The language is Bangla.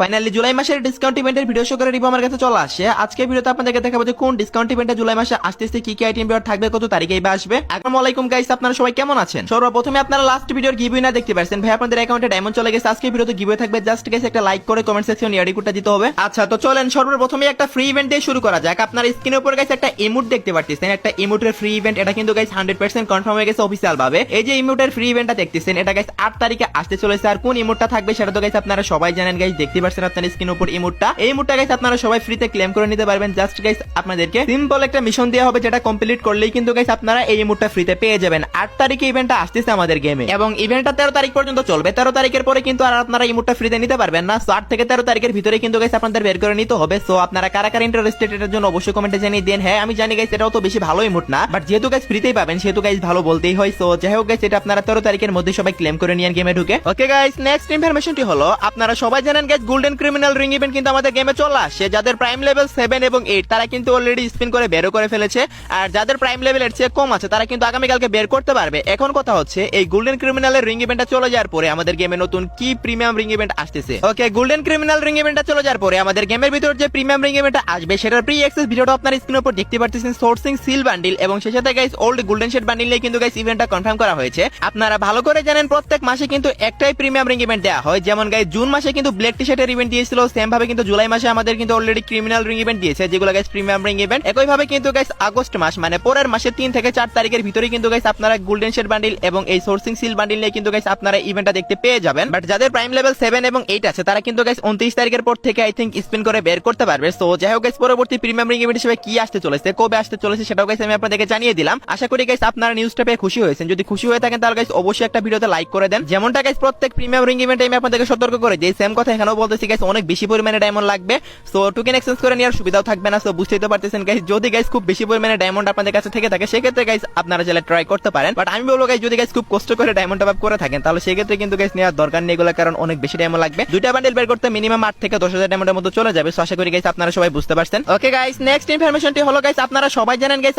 ফাইনালি জুলাই মাসের ডিসকাউন্ট ইভেন্টের ভিডিও শো করে রিভিউ আমার কাছে চলে আসে। আজকে ভিডিওতে আপনাদেরকে দেখাবো যে কোন ডিসকাউন্ট ইভেন্টে জুলাই মাসে আসতেছে কি কি আইটেম বিয়ার থাকবে, কত তারিখে বা আসবে। আসসালামু আলাইকুম গাইস আপনারা সবাই কেমন আছেন? সর্বপ্রথমে আপনারা লাস্ট ভিডিওর গিভওয়ে না দেখতে পারছেন। ভাই, আপনাদের অ্যাকাউন্টে ডায়মন্ড চলে গেছে। আজকে ভিডিওতে গিভওয়ে থাকবে। জাস্ট গাইস একটা লাইক করে কমেন্ট সেকশন ইয়ারি কোডটা দিতে হবে। আচ্ছা তো চলেন, সর্বপ্রথমে একটা ফ্রি ইভেন্ট দিয়ে শুরু করা যাক। আপনার স্ক্রিনের উপর গাইস একটা ইমোট দেখতে পারতেছেন। একটা ইমোটের ফ্রি ইভেন্ট এটা কিন্তু গাইস 100% কনফার্ম হয়ে গেছে অফিসিয়াল ভাবে এই যে ইমোটের ফ্রি ইভেন্টটা দেখতেছেন, এটা গাইস 8 তারিখে আসতে চলেছে। আর কোন ইমোটটা থাকবে সেটা তো গাইস আপনারা সবাই জানেন গাইস দেখতে পাচ্ছেন আপনার স্ক্রিনের উপর ইমোটটা এই ইমোটটা গাইস আপনারা সবাই ফ্রিতে ক্লেম করে নিতে পারবেন। জাস্ট গাইস আপনাদেরকে সিম্পল একটা মিশন দেওয়া হবে, যেটা কমপ্লিট করলেই কিন্তু গাইস আপনারা এই ইমোটটা ফ্রিতে পেয়ে যাবেন। 8 তারিখে ইভেন্টটা আসতেছে আমাদের গেমে এবং ইভেন্টটা 13 তারিখ পর্যন্ত চলবে। 13 তারিখের পরে কিন্তু আর আপনারা ইমোটটা ফ্রিতে নিতে পারবেন না। সো 8 থেকে 13 তারিখের ভিতরে কিন্তু গাইস আপনাদের বের করে নিতে হবে। সো আপনারা কারা কারা ইন্টারেস্টেড এটার জন্য অবশ্যই কমেন্টে জানিয়ে দেন। হ্যাঁ আমি জানি গাইস এটাও তো বেশি ভালো ইমোট না। বাট যেহেতু গাইস ফ্রিতেই পাবেন, সেহেতু গাইস ভালো বলতেই হয়। সো যাই হোক গাইস এটা আপনারা 13 তারিখের মধ্যে সবাই ক্লেম করে নিয়ে গেমে ঢুকে। ওকে গাইস নেক্সট ইনফরমেশনটি হলো, আপনারা সবাই জানেন guys golden criminal ring event কিন্তু আমাদের গেমে চলে। আসে যাদের প্রাইম লেভেল 7 এবং 8 তারা কিন্তু অলরেডি স্পিন করে বেরও করে ফেলেছে। আর যাদের প্রাইম লেভেলের চেয়ে কম আছে, তারা কিন্তু আগামীকালকে বের করতে পারবে। এখন কথা হচ্ছে, এই গোল্ডেন ক্রিমিনালের রিং ইভেন্টটা চলে যাওয়ার পরে আমাদের গেমে নতুন কি প্রিমিয়াম রিং ইভেন্ট আসতেছে? ওকে গোল্ডেন ক্রিমিনাল রিং ইভেন্টটা চলে যাওয়ার পরে আমাদের গেমের ভিতর যে প্রিমিয়াম রিং ইভেন্টটা আসবে, সেটার প্রি অ্যাক্সেস ভিডিওটা আপনার স্ক্রিনের উপর দেখতে পারতেছেন সোর্সিং সিল বান্ডিল এবং সেই সাথে guys old golden shade bundle নিয়ে কিন্তু গাইস ইভেন্টটা কনফার্ম করা হয়েছে। আপনারা ভালো করে জানেন, প্রত্যেক মাসে কিন্তু একটাই প্রিমিয়াম রিং ইভেন্ট দেওয়া হয়। যেমন গাইস জুন মাসে কিন্তু ব্ল্যাক টি শার্টের ইভেন্ট দিয়েছিল সেম ভাবে কিন্তু জুলাই মাসে আমাদের কিন্তু অলরেডি ক্রিমিনাল রিং ইভেন্ট দিয়েছে, যেগুলো গাইস প্রিমিয়াম রিং ইভেন্ট একই ভাবে কিন্তু গাইস আগস্ট মাস মানে পরের মাসে তিন থেকে চার তারিখের ভিতরে কিন্তু গাইস আপনারা গোল্ডেন শেড বান্ডিল এবং এই সোর্সিং সিল বান্ডিল নিয়ে কিন্তু গাইস আপনারা ইভেন্টটা দেখতে পেয়ে যাবেন। বাট যাদের প্রাইম লেভেল সেভেন এবং এইট আছে, তারা কিন্তু গাইস উনত্রিশ তারিখের পর থেকে আই থিঙ্ক স্পিন করে বের করতে পারবে। সো যাই হোক গাইস পরবর্তী প্রিমিয়াম রিং ইভেন্ট হিসেবে কি আসতে চলেছে, কবে আসতে চলেছে সেটাও গাইস আমি আপনাদেরকে জানিয়ে দিলাম। আশা করি গাইস আপনারা নিউজটা পেয়ে খুশি হয়েছেন। যদি খুশি হয়ে থাকেন তাহলে গাইস অবশ্যই একটা ভিডিওতে লাইক করে দেন। যেমনটা গাইস প্রত্যেক প্রিমিয়াম রিং ইভেন্টে আমি আপনাদেরকে সতর্ক করে দিই সেম কথা এখানেও গাইস অনেক বেশি পরিমাণে ডায়মন্ড লাগবে। সো টোকেন এক্সচেঞ্জ করে নেওয়ার সুবিধাও থাকবে না। সো বুঝতেই তো পারতেছেন গাইস যদি গাইস খুব বেশি পরিমাণে ডায়মন্ড আপনাদের কাছে থেকে থাকে, সেক্ষেত্রে গাইস আপনারা চাইলে ট্রাই করতে পারেন। বাট আমি বলব গাইস যদি গাইস খুব কষ্ট করে ডায়মন্ড করে থাকেন, তাহলে সেক্ষেত্রে কিন্তু গাইস নেওয়ার দরকার নেই এগুলো কারণ অনেক বেশি ডায়মন্ড লাগবে। দুইটা বান্ডেল বের করতে মিনিমাম আট থেকে দশ হাজার ডায়মন্ডের মতো চলে যাবে। সো আশা করি গাইস আপনারা সবাই বুঝতে পারছেন। ওকে গাইস নেক্সট ইনফরমেশনটি হলো গাইস আপনারা সবাই জানেন গাইস